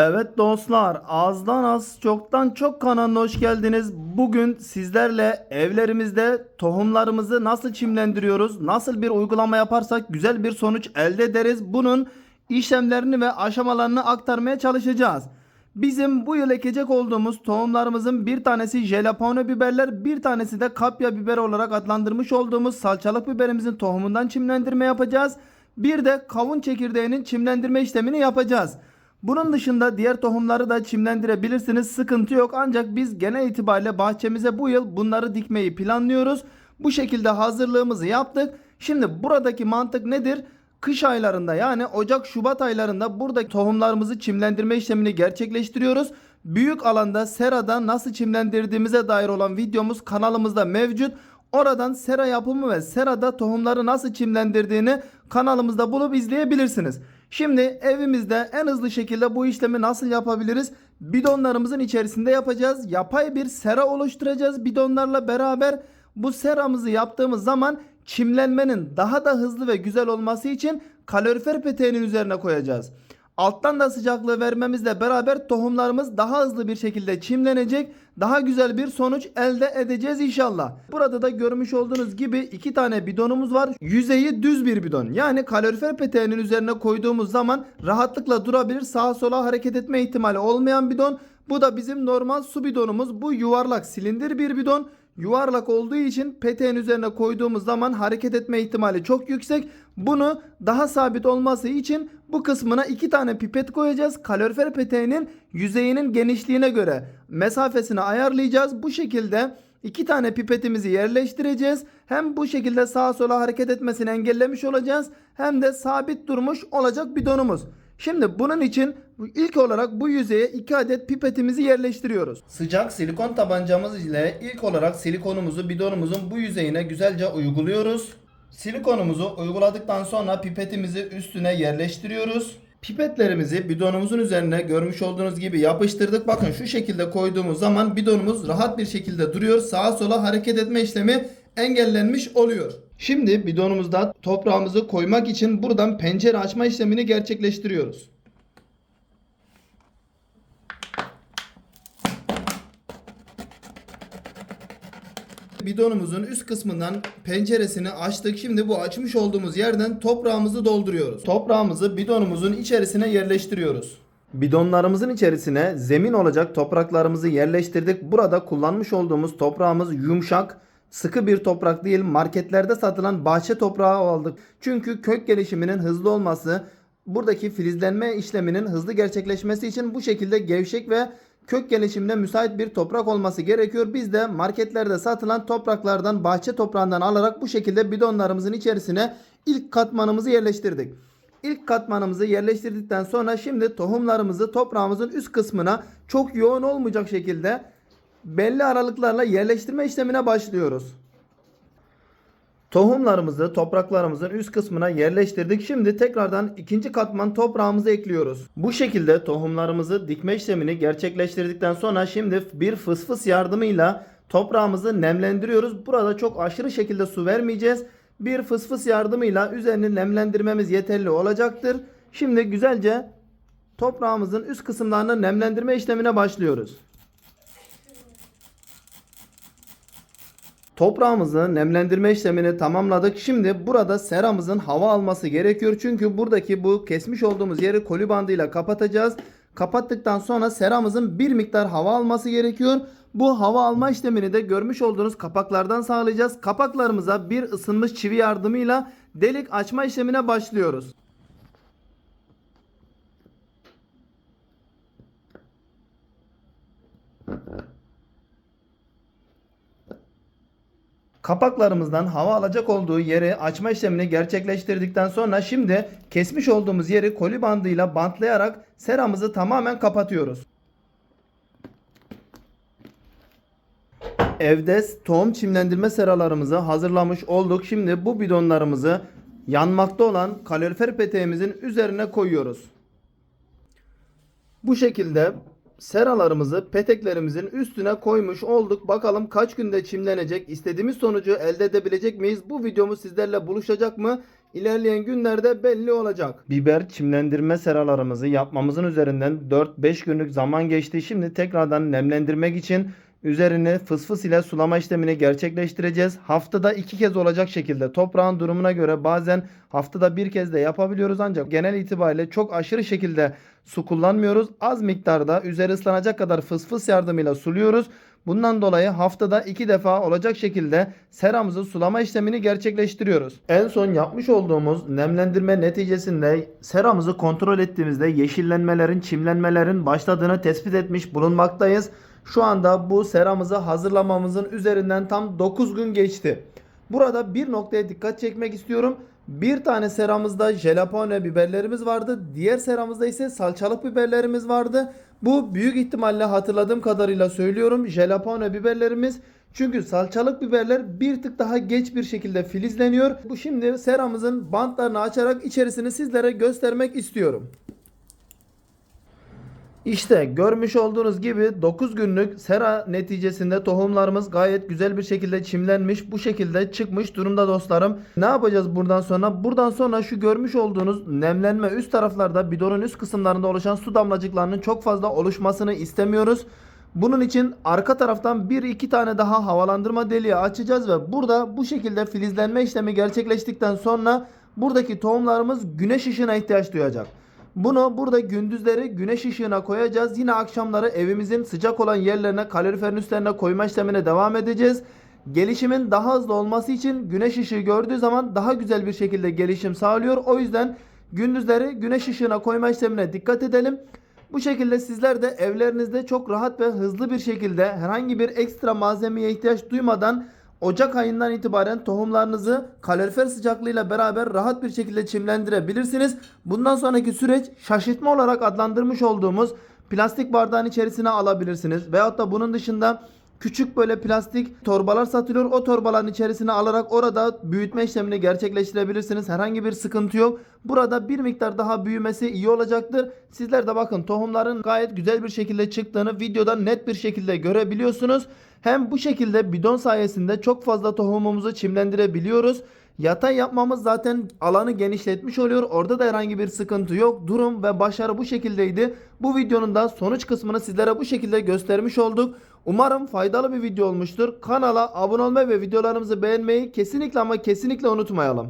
Evet dostlar, azdan az, çoktan çok kanalına hoş geldiniz. Bugün sizlerle evlerimizde tohumlarımızı nasıl çimlendiriyoruz, nasıl bir uygulama yaparsak güzel bir sonuç elde ederiz. Bunun işlemlerini ve aşamalarını aktarmaya çalışacağız. Bizim bu yıl ekecek olduğumuz tohumlarımızın bir tanesi jalapeno biberler, bir tanesi de kapya biber olarak adlandırmış olduğumuz salçalık biberimizin tohumundan çimlendirme yapacağız. Bir de kavun çekirdeğinin çimlendirme işlemini yapacağız. Bunun dışında diğer tohumları da çimlendirebilirsiniz. Sıkıntı yok. Ancak biz genel itibariyle bahçemize bu yıl bunları dikmeyi planlıyoruz. Bu şekilde hazırlığımızı yaptık. Şimdi buradaki mantık nedir? Kış aylarında yani Ocak Şubat aylarında buradaki tohumlarımızı çimlendirme işlemini gerçekleştiriyoruz. Büyük alanda serada nasıl çimlendirdiğimize dair olan videomuz kanalımızda mevcut. Oradan sera yapımı ve serada tohumları nasıl çimlendirdiğini kanalımızda bulup izleyebilirsiniz. Şimdi evimizde en hızlı şekilde bu işlemi nasıl yapabiliriz? Bidonlarımızın içerisinde yapacağız. Yapay bir sera oluşturacağız bidonlarla beraber. Bu seramızı yaptığımız zaman çimlenmenin daha da hızlı ve güzel olması için kalorifer peteğinin üzerine koyacağız. Alttan da sıcaklığı vermemizle beraber tohumlarımız daha hızlı bir şekilde çimlenecek. Daha güzel bir sonuç elde edeceğiz inşallah. Burada da görmüş olduğunuz gibi iki tane bidonumuz var. Yüzeyi düz bir bidon. Yani kalorifer peteğinin üzerine koyduğumuz zaman rahatlıkla durabilir. Sağa sola hareket etme ihtimali olmayan bidon. Bu da bizim normal su bidonumuz. Bu yuvarlak silindir bir bidon. Yuvarlak olduğu için peteğin üzerine koyduğumuz zaman hareket etme ihtimali çok yüksek. Bunu daha sabit olması için bu kısmına iki tane pipet koyacağız. Kalorifer peteğinin yüzeyinin genişliğine göre mesafesini ayarlayacağız. Bu şekilde iki tane pipetimizi yerleştireceğiz. Hem bu şekilde sağa sola hareket etmesini engellemiş olacağız. Hem de sabit durmuş olacak bidonumuz. Şimdi bunun için ilk olarak bu yüzeye 2 adet pipetimizi yerleştiriyoruz. Sıcak silikon tabancamız ile ilk olarak silikonumuzu bidonumuzun bu yüzeyine güzelce uyguluyoruz. Silikonumuzu uyguladıktan sonra pipetimizi üstüne yerleştiriyoruz. Pipetlerimizi bidonumuzun üzerine görmüş olduğunuz gibi yapıştırdık. Bakın şu şekilde koyduğumuz zaman bidonumuz rahat bir şekilde duruyor. Sağa sola hareket etme işlemi engellenmiş oluyor. Şimdi bidonumuzda toprağımızı koymak için buradan pencere açma işlemini gerçekleştiriyoruz. Bidonumuzun üst kısmından penceresini açtık. Şimdi bu açmış olduğumuz yerden toprağımızı dolduruyoruz. Toprağımızı bidonumuzun içerisine yerleştiriyoruz. Bidonlarımızın içerisine zemin olacak topraklarımızı yerleştirdik. Burada kullanmış olduğumuz toprağımız yumuşak, sıkı bir toprak değil. Marketlerde satılan bahçe toprağı aldık. Çünkü kök gelişiminin hızlı olması, buradaki filizlenme işleminin hızlı gerçekleşmesi için bu şekilde gevşek ve kök gelişimine müsait bir toprak olması gerekiyor. Biz de marketlerde satılan topraklardan, bahçe toprağından alarak bu şekilde bidonlarımızın içerisine ilk katmanımızı yerleştirdik. İlk katmanımızı yerleştirdikten sonra şimdi tohumlarımızı toprağımızın üst kısmına çok yoğun olmayacak şekilde belli aralıklarla yerleştirme işlemine başlıyoruz. Tohumlarımızı topraklarımızın üst kısmına yerleştirdik. Şimdi tekrardan ikinci katman toprağımızı ekliyoruz. Bu şekilde tohumlarımızı dikme işlemini gerçekleştirdikten sonra şimdi bir fısfıs yardımıyla toprağımızı nemlendiriyoruz. Burada çok aşırı şekilde su vermeyeceğiz. Bir fısfıs yardımıyla üzerini nemlendirmemiz yeterli olacaktır. Şimdi güzelce toprağımızın üst kısımlarını nemlendirme işlemine başlıyoruz. Toprağımızı nemlendirme işlemini tamamladık. Şimdi burada seramızın hava alması gerekiyor. Çünkü buradaki bu kesmiş olduğumuz yeri koli bandıyla kapatacağız. Kapattıktan sonra seramızın bir miktar hava alması gerekiyor. Bu hava alma işlemini de görmüş olduğunuz kapaklardan sağlayacağız. Kapaklarımıza bir ısınmış çivi yardımıyla delik açma işlemine başlıyoruz. Kapaklarımızdan hava alacak olduğu yeri açma işlemini gerçekleştirdikten sonra şimdi kesmiş olduğumuz yeri koli bandıyla bantlayarak seramızı tamamen kapatıyoruz. Evde tohum çimlendirme seralarımızı hazırlamış olduk. Şimdi bu bidonlarımızı yanmakta olan kalorifer peteğimizin üzerine koyuyoruz. Bu şekilde seralarımızı peteklerimizin üstüne koymuş olduk. Bakalım kaç günde çimlenecek, istediğimiz sonucu elde edebilecek miyiz? Bu videomuz sizlerle buluşacak mı? ilerleyen günlerde belli olacak. Biber çimlendirme seralarımızı yapmamızın üzerinden 4-5 günlük zaman geçti. Şimdi tekrardan nemlendirmek için Üzerini fısfıs ile sulama işlemini gerçekleştireceğiz. Haftada iki kez olacak şekilde toprağın durumuna göre bazen haftada bir kez de yapabiliyoruz ancak genel itibariyle çok aşırı şekilde su kullanmıyoruz. Az miktarda üzeri ıslanacak kadar fısfıs yardımıyla suluyoruz. Bundan dolayı haftada iki defa olacak şekilde seramızı sulama işlemini gerçekleştiriyoruz. En son yapmış olduğumuz nemlendirme neticesinde seramızı kontrol ettiğimizde yeşillenmelerin, çimlenmelerin başladığını tespit etmiş bulunmaktayız. Şu anda bu seramızı hazırlamamızın üzerinden tam 9 gün geçti. Burada bir noktaya dikkat çekmek istiyorum. Bir tane seramızda jalapeno biberlerimiz vardı. Diğer seramızda ise salçalık biberlerimiz vardı. Bu büyük ihtimalle hatırladığım kadarıyla söylüyorum jalapeno biberlerimiz. Çünkü salçalık biberler bir tık daha geç bir şekilde filizleniyor. Bu şimdi seramızın bantlarını açarak içerisini sizlere göstermek istiyorum. İşte görmüş olduğunuz gibi 9 günlük sera neticesinde tohumlarımız gayet güzel bir şekilde çimlenmiş. Bu şekilde çıkmış durumda dostlarım. Ne yapacağız buradan sonra? Buradan sonra şu görmüş olduğunuz nemlenme üst taraflarda bidonun üst kısımlarında oluşan su damlacıklarının çok fazla oluşmasını istemiyoruz. Bunun için arka taraftan bir iki tane daha havalandırma deliği açacağız ve burada bu şekilde filizlenme işlemi gerçekleştikten sonra buradaki tohumlarımız güneş ışığına ihtiyaç duyacak. Bunu burada gündüzleri güneş ışığına koyacağız. Yine akşamları evimizin sıcak olan yerlerine kaloriferin üstlerine koyma işlemine devam edeceğiz. Gelişimin daha hızlı olması için güneş ışığı gördüğü zaman daha güzel bir şekilde gelişim sağlıyor. O yüzden gündüzleri güneş ışığına koyma işlemine dikkat edelim. Bu şekilde sizler de evlerinizde çok rahat ve hızlı bir şekilde herhangi bir ekstra malzemeye ihtiyaç duymadan Ocak ayından itibaren tohumlarınızı kalorifer sıcaklığıyla beraber rahat bir şekilde çimlendirebilirsiniz. Bundan sonraki süreç şaşırtma olarak adlandırmış olduğumuz plastik bardağın içerisine alabilirsiniz. Veyahut da bunun dışında küçük böyle plastik torbalar satılıyor. O torbaların içerisine alarak orada büyütme işlemini gerçekleştirebilirsiniz. Herhangi bir sıkıntı yok. Burada bir miktar daha büyümesi iyi olacaktır. Sizler de bakın tohumların gayet güzel bir şekilde çıktığını videoda net bir şekilde görebiliyorsunuz. Hem bu şekilde bidon sayesinde çok fazla tohumumuzu çimlendirebiliyoruz. Yatay yapmamız zaten alanı genişletmiş oluyor. Orada da herhangi bir sıkıntı yok. Durum ve başarı bu şekildeydi. Bu videonun da sonuç kısmını sizlere bu şekilde göstermiş olduk. Umarım faydalı bir video olmuştur. Kanala abone olmayı ve videolarımızı beğenmeyi kesinlikle ama kesinlikle unutmayalım.